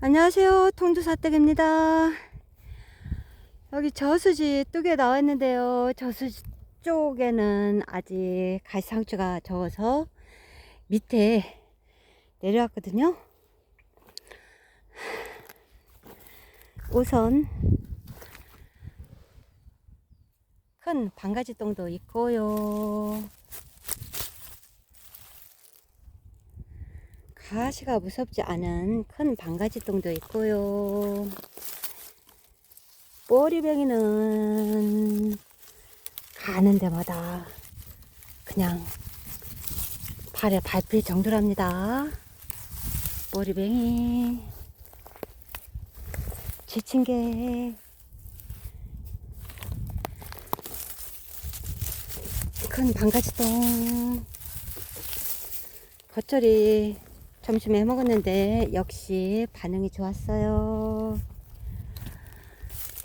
안녕하세요. 통두사떡입니다. 여기 저수지 뚝에 나와 있는데요. 저수지 쪽에는 아직 가시상추가 적어서 밑에 내려왔거든요. 우선 큰 방가지똥도 있고요. 가시가 무섭지 않은 큰 방가지똥도 있고요. 꼬리뱅이는 가는 데마다 그냥 발에 밟힐 정도랍니다. 꼬리뱅이 지친 게 큰 방가지똥 겉절이 점심에 먹었는데 역시 반응이 좋았어요.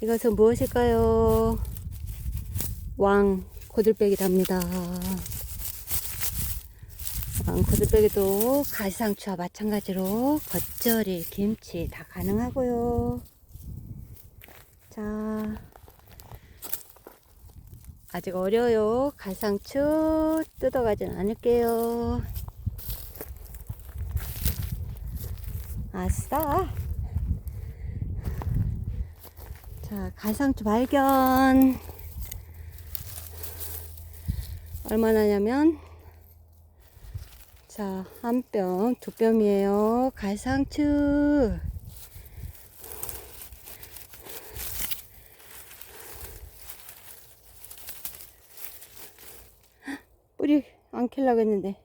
이것은 무엇일까요? 왕 고들빼기랍니다. 왕 고들빼기도 가시상추와 마찬가지로 겉절이, 김치 다 가능하고요. 자, 아직 어려요. 가상추 뜯어가진 않을게요. 아싸. 자, 가상추 발견. 얼마나냐면, 자, 한 뼘, 두 뼘이에요. 가상추. 뿌리 안 캘라고 했는데.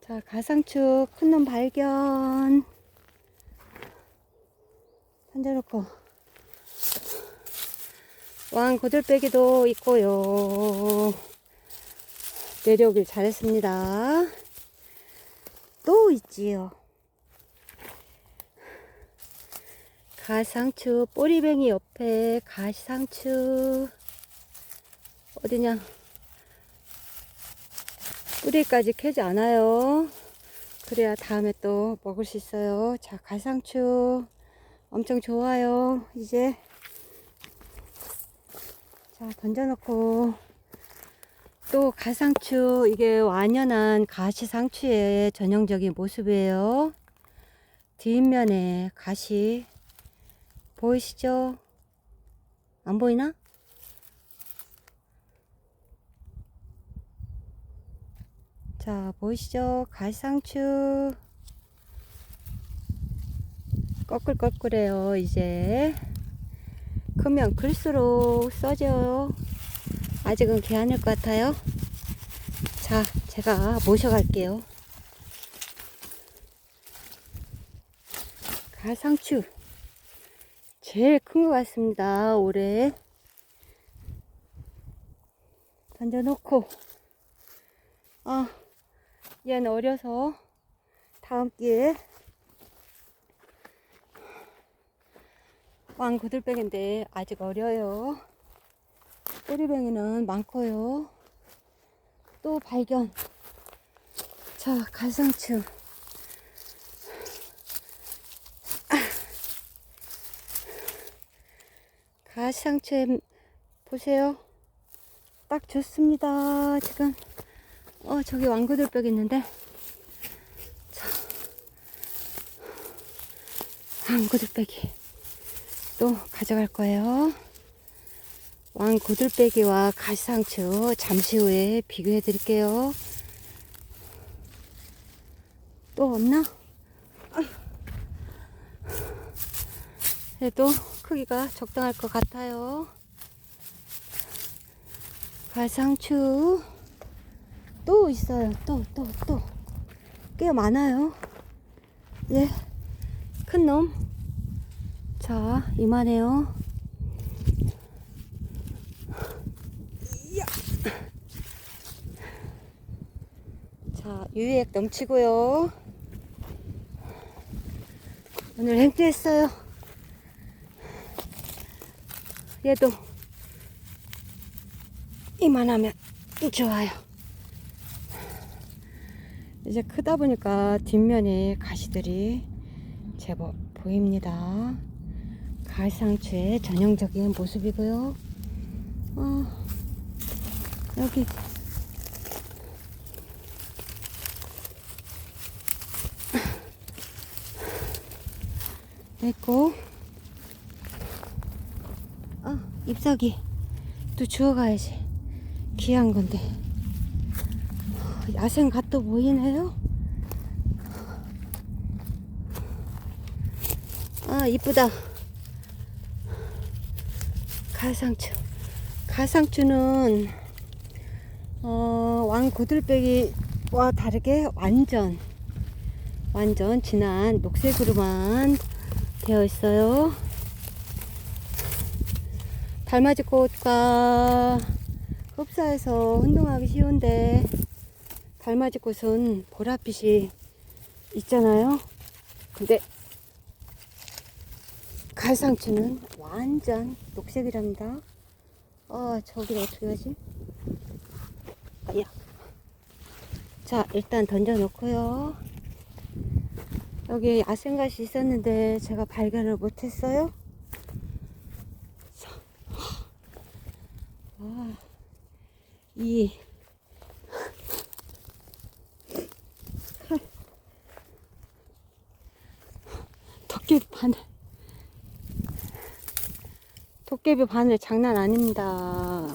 자, 가상추 큰 놈 발견. 던져놓고. 왕 고들빼기도 있고요. 내려오길 잘했습니다. 또 있지요. 가상추, 꼬리뱅이 옆에 가상추. 어디냐? 뿌리까지 캐지 않아요. 그래야 다음에 또 먹을 수 있어요. 자, 가상추 엄청 좋아요. 이제 자 던져놓고 또 가상추 이게 완연한 가시상추의 전형적인 모습이에요. 뒷면에 가시 보이시죠? 안 보이나? 자, 보이시죠? 가상추. 꺼끌꺼끌해요, 이제. 크면 클수록 써져요. 아직은 개안일 것 같아요. 자, 제가 모셔갈게요. 가상추. 제일 큰 것 같습니다, 올해. 던져놓고. 아, 얘는 어려서 다음 기회에 왕 구들뱅인데 아직 어려요. 꼬리뱅이는 많고요. 또 발견. 자, 갈상추. 가상추에 보세요. 딱 좋습니다. 지금 어 저기 왕구들벽 있는데 자 왕구들빼기 또 가져갈 거예요 왕구들빼기와 가시상추 잠시 후에 비교해 드릴게요 또 없나? 그래도 크기가 적당할 것 같아요 가상추 또 있어요. 또, 또, 또. 꽤 많아요. 예. 큰 놈. 자, 이만해요. 자, 유액 넘치고요. 오늘 행주했어요. 얘도 이만하면 좋아요. 이제 크다 보니까 뒷면에 가시들이 제법 보입니다. 가상추의 전형적인 모습이고요. 어, 여기. 됐고. 아 잎사귀. 또 주워가야지. 귀한 건데. 야생 갓도 보이네요 아 이쁘다 가상추 가상추는 어, 왕 고들빼기와 다르게 완전 완전 진한 녹색으로만 되어 있어요. 달맞이 꽃과 흡사해서 혼동하기 쉬운데 달맞이 꽃은 보랏빛이 있잖아요. 근데 갈상추는 완전 녹색이랍니다. 아, 저기를 어떻게 하지? 아야. 자, 일단 던져 놓고요. 여기 야생갓이 있었는데 제가 발견을 못했어요. 자, 아, 이 도깨비 바늘 도깨비 바늘 장난 아닙니다.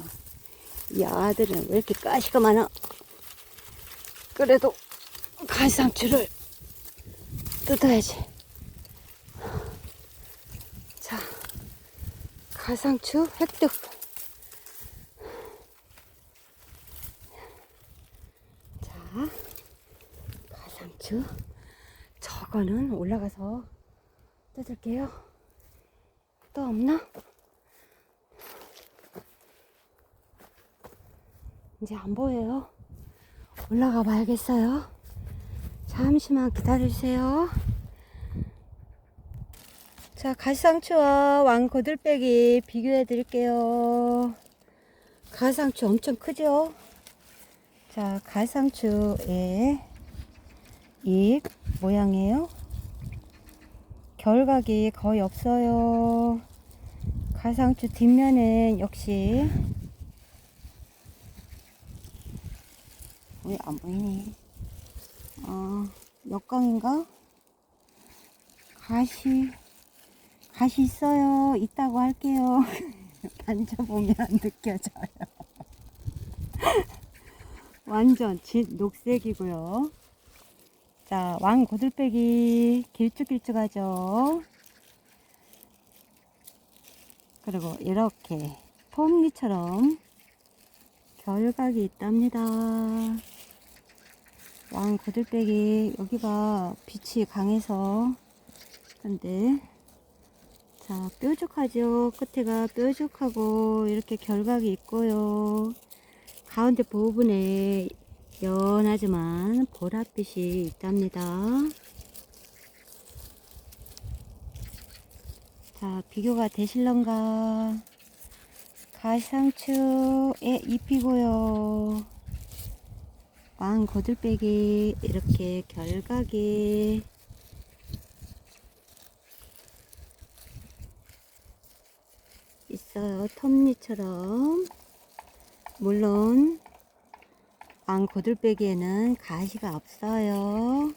이 아들은 왜 이렇게 가시가 많아? 그래도 간상추를 뜯어야지. 자, 가상추 획득. 자, 가상추. 저거는 올라가서 뜯을게요. 또 없나? 이제 안 보여요. 올라가 봐야겠어요. 잠시만 기다려주세요. 자, 가상추와 왕고들빼기 비교해 드릴게요. 가상추 엄청 크죠? 자, 가상추의 잎 모양이에요. 결각이 거의 없어요. 가상추 뒷면은 역시 왜 안 보이니? 어, 역광인가? 가시, 가시 있어요. 있다고 할게요. 만져보면 느껴져요. 완전 진 녹색이고요. 자, 왕 고들빼기 길쭉길쭉하죠. 그리고 이렇게 톱니처럼 결각이 있답니다. 왕 고들빼기 여기가 빛이 강해서 근데 자 뾰족하죠? 끝에가 뾰족하고 이렇게 결각이 있고요. 가운데 부분에 연하지만 보랏빛이 있답니다. 자 비교가 되실런가? 가상추의 잎이고요 왕 고들빼기 이렇게 결각이 있어요. 톱니처럼 물론 왕 고들빼기에는 가시가 없어요.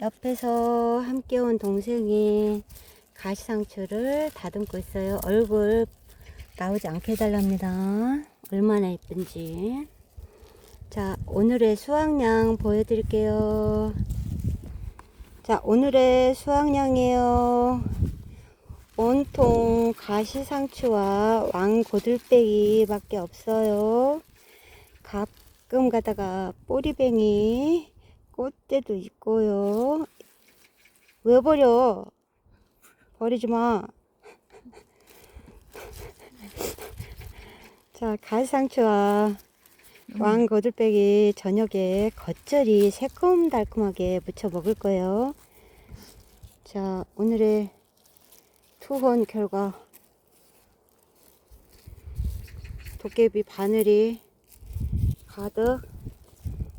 옆에서 함께 온 동생이 가시 상추를 다듬고 있어요. 얼굴 나오지 않게 해달랍니다. 얼마나 예쁜지. 자, 오늘의 수확량 보여드릴게요. 자, 오늘의 수확량이에요. 온통 가시상추와 왕고들빼기 밖에 없어요. 가끔 가다가 꼬리뱅이 꽃대도 있고요. 왜 버려? 버리지 마. 자, 가시상추와 왕 고들빼기 저녁에 겉절이 새콤달콤하게 무쳐 먹을 거예요. 자, 오늘의 투혼 결과 도깨비 바늘이 가득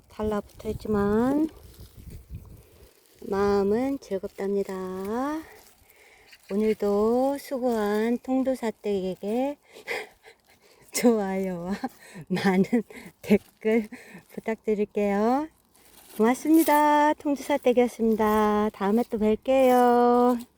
달라붙어 있지만 마음은 즐겁답니다. 오늘도 수고한 통도사댁에게 좋아요와 많은 댓글 부탁드릴게요. 고맙습니다. 통도사댁이었습니다. 다음에 또 뵐게요.